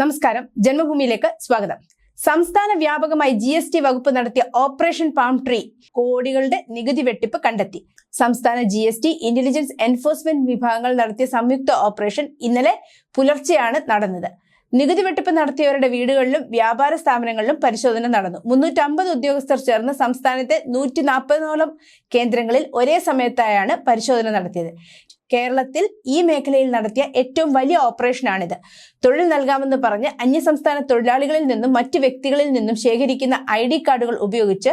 നമസ്കാരം. ജന്മഭൂമിയിലേക്ക് സ്വാഗതം. സംസ്ഥാന വ്യാപകമായി ജി എസ് ടി വകുപ്പ് നടത്തിയ ഓപ്പറേഷൻ പാം ട്രീ കോടികളുടെ നികുതി വെട്ടിപ്പ് കണ്ടെത്തി. സംസ്ഥാന G S T intelligence enforcement വിഭാഗങ്ങൾ നടത്തിയ സംയുക്ത ഓപ്പറേഷൻ ഇന്നലെ പുലർച്ചെയാണ് നടന്നത്. നികുതി വെട്ടിപ്പ് നടത്തിയവരുടെ വീടുകളിലും വ്യാപാര സ്ഥാപനങ്ങളിലും പരിശോധന നടന്നു. മുന്നൂറ്റമ്പത് ഉദ്യോഗസ്ഥർ ചേർന്ന് സംസ്ഥാനത്തെ നൂറ്റി നാൽപ്പതിനോളം കേന്ദ്രങ്ങളിൽ ഒരേ സമയത്തായാണ് പരിശോധന നടത്തിയത്. കേരളത്തിൽ ഈ മേഖലയിൽ നടത്തിയ ഏറ്റവും വലിയ ഓപ്പറേഷനാണിത് തൊഴിൽ നൽകാമെന്ന് പറഞ്ഞ് അന്യസംസ്ഥാന തൊഴിലാളികളിൽ നിന്നും മറ്റ് വ്യക്തികളിൽ നിന്നും ശേഖരിക്കുന്ന ഐ ഡി കാർഡുകൾ ഉപയോഗിച്ച്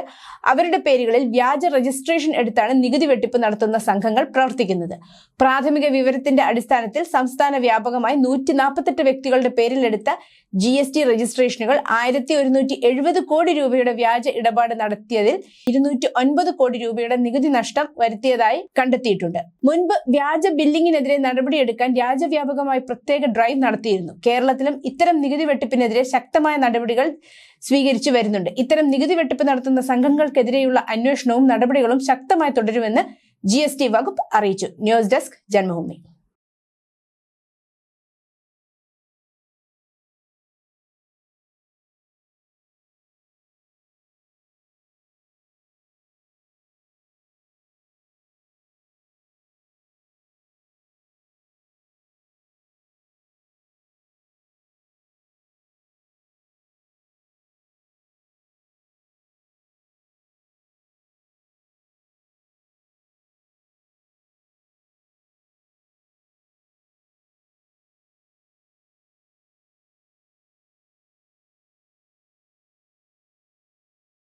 അവരുടെ പേരുകളിൽ വ്യാജ രജിസ്ട്രേഷൻ എടുത്താണ് നികുതി വെട്ടിപ്പ് നടത്തുന്ന സംഘങ്ങൾ പ്രവർത്തിക്കുന്നത്. പ്രാഥമിക വിവരത്തിന്റെ അടിസ്ഥാനത്തിൽ സംസ്ഥാന വ്യാപകമായി നൂറ്റി നാൽപ്പത്തെട്ട് വ്യക്തികളുടെ പേരിലെടുത്ത ജി എസ് ടി രജിസ്ട്രേഷനുകൾ ആയിരത്തി ഒരുന്നൂറ്റി എഴുപത് കോടി രൂപയുടെ വ്യാജ ഇടപാട് നടത്തിയതിൽ ഇരുന്നൂറ്റി ഒൻപത് കോടി രൂപയുടെ നികുതി നഷ്ടം വരുത്തിയതായി കണ്ടെത്തിയിട്ടുണ്ട്. മുൻപ് വ്യാജ ബില്ലിങ്ങിനെതിരെ നടപടിയെടുക്കാൻ രാജ്യവ്യാപകമായി പ്രത്യേക ഡ്രൈവ് നടത്തിയിരുന്നു. കേരളത്തിലും ഇത്തരം നികുതി വെട്ടിപ്പിനെതിരെ ശക്തമായ നടപടികൾ സ്വീകരിച്ചു വരുന്നുണ്ട്. ഇത്തരം നികുതി വെട്ടിപ്പ് നടത്തുന്ന സംഘങ്ങൾക്കെതിരെയുള്ള അന്വേഷണവും നടപടികളും ശക്തമായി തുടരുമെന്ന് ജി വകുപ്പ് അറിയിച്ചു. News desk Janmabhumi.